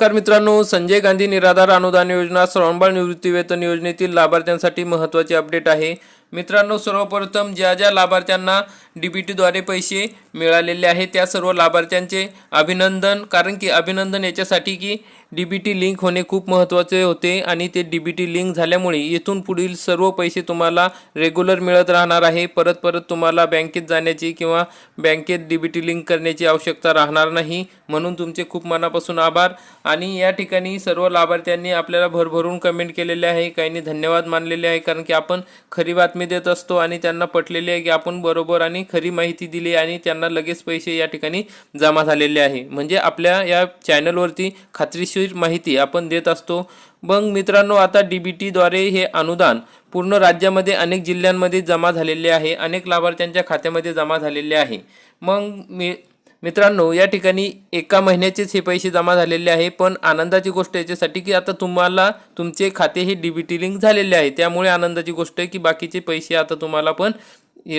नमस्कार मित्रांनो संजय गांधी निराधार अनुदान योजना श्रवणबाळ निवृत्तीवेतन योजनेतील लाभार्थ्यांसाठी महत्त्वाचे अपडेट आहे. मित्रांनो सर्वप्रथम ज्या ज्या लाभार्थ्यांना डी बी टीद्वारे पैसे मिळालेले आहे. त्या सर्व लाभार्थ्यांचे अभिनंदन कारण की अभिनंदन याच्यासाठी की डी बी टी लिंक होणे खूप महत्त्वाचे होते आणि ते डी बी टी लिंक झाल्यामुळे इथून पुढील सर्व पैसे तुम्हाला रेग्युलर मिळत राहणार आहे. परत परत तुम्हाला बँकेत जाण्याची किंवा बँकेत डी बी टी लिंक करण्याची आवश्यकता राहणार नाही. म्हणून तुमचे खूप मनापासून आभार. आणि या ठिकाणी सर्व लाभार्थ्यांनी आपल्याला भरभरून कमेंट केलेले आहे. काहींनी धन्यवाद मानलेले आहे कारण की आपण खरी बातमी देत असतो आणि त्यांना पटलेले आहे की आपण बरोबर आणि खरी माहिती दिली आणि त्यांना लगेच पैसे या ठिकाणी जमा झालेले आहे. म्हणजे आपल्या या चॅनलवरती खात्रीशीर माहिती आपण देत असतो. मग मित्रांनो आता डी बी टीद्वारे हे अनुदान पूर्ण राज्यामध्ये अनेक जिल्ह्यांमध्ये जमा झालेले आहे. अनेक लाभार्थ्यांच्या खात्यामध्ये जमा झालेले आहे. मग मी मित्रांनो या ठिकाणी एका महिन्याचेच हे पैसे जमा झालेले आहे. पण आनंदाची गोष्ट याच्यासाठी की आता तुम्हाला तुमचे खाते हे डी बी टी लिंक झालेले आहे. त्यामुळे आनंदाची गोष्ट आहे की बाकीचे पैसे आता तुम्हाला पण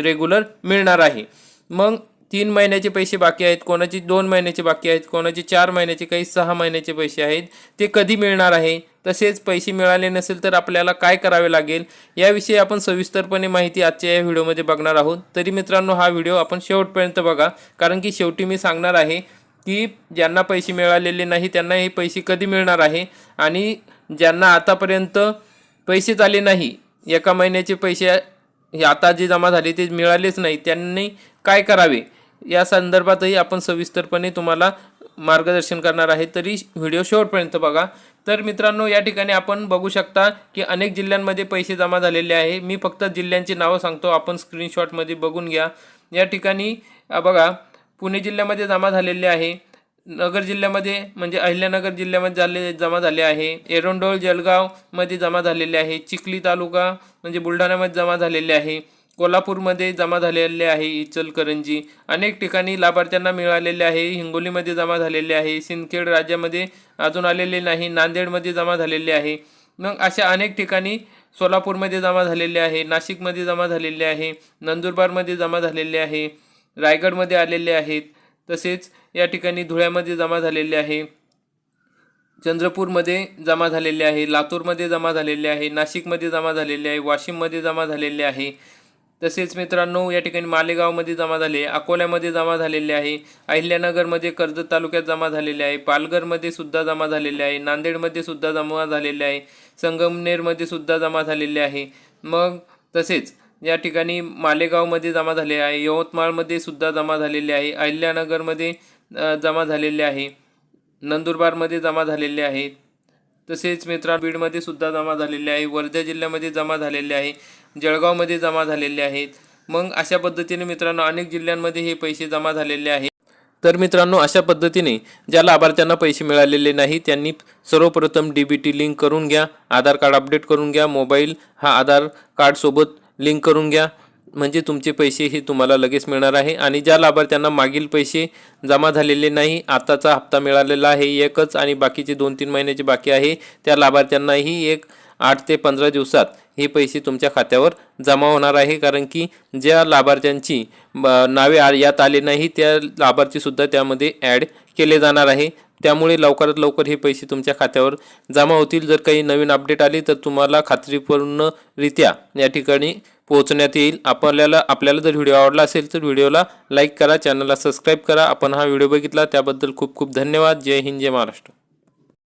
रेग्युलर मिळणार आहे. मग तीन महिन्याचे पैसे बाकी आहेत कोणाचे दोन महिन्याचे बाकी आहेत कोणाचे चार महिन्याचे काही सहा महिन्याचे पैसे आहेत ते कधी मिळणार आहे? तसेच पैसे मिळाले नसेल तर आपल्याला काय करावे लागेल? याविषयी आपण सविस्तरपणे माहिती आजच्या या व्हिडिओमध्ये बघणार आहोत. तरी मित्रांनो हा व्हिडिओ आपण शेवटपर्यंत बघा कारण की शेवटी मी सांगणार आहे की ज्यांना पैसे मिळालेले नाही त्यांना हे पैसे कधी मिळणार आहे? आणि ज्यांना आतापर्यंत पैसेच आले नाही एका महिन्याचे पैसे हे आता जे जमा झाले ते मिळालेच नाही त्यांनी काय करावे? या संदर्भातही आपण सविस्तरपणे तुम्हाला मार्गदर्शन करणार आहे. तरी व्हिडिओ शेवटपर्यंत बघा. तर मित्रांनो या ठिकाणी आपण बघू शकता की अनेक जिल्ह्यांमध्ये पैसे जमा झालेले आहे. मी फक्त जिल्ह्यांची नावं सांगतो. आपण स्क्रीनशॉटमध्ये बघून घ्या. या ठिकाणी बघा. पुणे जिल्ह्यामध्ये जमा झालेले आहे. नगर जिल्ह्यामध्ये म्हणजे अहिल्यानगर जिल्ह्यामध्ये झाले जमा झाले आहे. एरोंडोळ जलगावमध्ये जमा झालेले आहे. चिखली तालुका म्हणजे बुलढाण्यामध्ये जमा झालेले आहे. कोल्हापूरमध्ये जमा झालेले आहे इचलकरंजी अनेक ठिकाणी लाभार्थ्यांना मिळालेले आहे हिंगोलीमध्ये जमा झालेले आहे सिंदखेड राज्यामध्ये अजून आलेले नाही नांदेडमध्ये जमा झालेले आहे मग अशा अनेक ठिकाणी सोलापूरमध्ये जमा झालेले आहे नाशिकमध्ये जमा झालेले आहे नंदुरबारमध्ये जमा झालेले आहे रायगडमध्ये आलेले आहेत तसेच या ठिकाणी धुळ्यामध्ये जमा झालेले आहे चंद्रपूरमध्ये जमा झालेले आहे लातूरमध्ये जमा झालेले आहे नाशिकमध्ये जमा झालेले आहे वाशिममध्ये जमा झालेले आहे तसेच मित्रांनो या ठिकाणी मालेगावमध्ये जमा झाले अकोल्यामध्ये जमा झालेले आहे अहिल्यानगरमध्ये कर्जत तालुक्यात जमा झालेले आहे पालघरमध्ये सुद्धा जमा झालेले आहे नांदेडमध्ये सुद्धा जमा झालेले आहे संगमनेरमध्ये सुद्धा जमा झालेले आहे. मग तसेच या ठिकाणी मालेगावमध्ये जमा झाले आहे यवतमाळमध्ये सुद्धा जमा झालेले आहे अहिल्यानगरमध्ये जमा झालेले आहे नंदुरबारमध्ये जमा झालेले आहे. तसेच मित्रा बीडमध्ये सुद्धा जमा झालेले आहे. वर्धा जिल्ह्यामध्ये जमा झालेले आहे. जळगावमध्ये जमा झालेले आहेत. मग अशा पद्धतीने मित्रांनो अनेक जिल्ह्यांमध्ये हे पैसे जमा झालेले आहेत. तर मित्रांनो अशा पद्धतीने ज्या लाभार्थ्यांना पैसे मिळालेले नाही त्यांनी सर्वप्रथम डी बी टी लिंक करून घ्या आधार कार्ड अपडेट करून घ्या मोबाईल हा आधार कार्डसोबत लिंक करून घ्या. म्हणजे तुमचे पैसे हे तुम्हाला लगेच मिळणार आहे आणि ज्या लाभार्थ्यांना मागील पैसे जमा झालेले नाही आताचा हप्ता मिळालेला आहे एकच आणि बाकीचे दोन तीन महिन्याचे बाकी आहे त्या लाभार्थ्यांनाही एक आठ ते पंधरा दिवसात हे पैसे तुमच्या खात्यावर जमा होणार आहे. कारण की ज्या लाभार्थ्यांची ब- नावे आ- यात आले नाही त्या लाभार्थीसुद्धा त्यामध्ये ॲड केले जाणार आहे. त्यामुळे लवकरात लवकर हे पैसे तुमच्या खात्यावर जमा होतील. जर काही नवीन अपडेट आली तर तुम्हाला खात्रीपूर्णरित्या या ठिकाणी पोहोचण्यात येईल. आपल्याला आपल्याला जर व्हिडिओ आवडला असेल तर व्हिडिओला लाईक करा चॅनलला सबस्क्राईब करा. आपण हा व्हिडिओ बघितला त्याबद्दल खूप खूप धन्यवाद. जय हिंद जय महाराष्ट्र.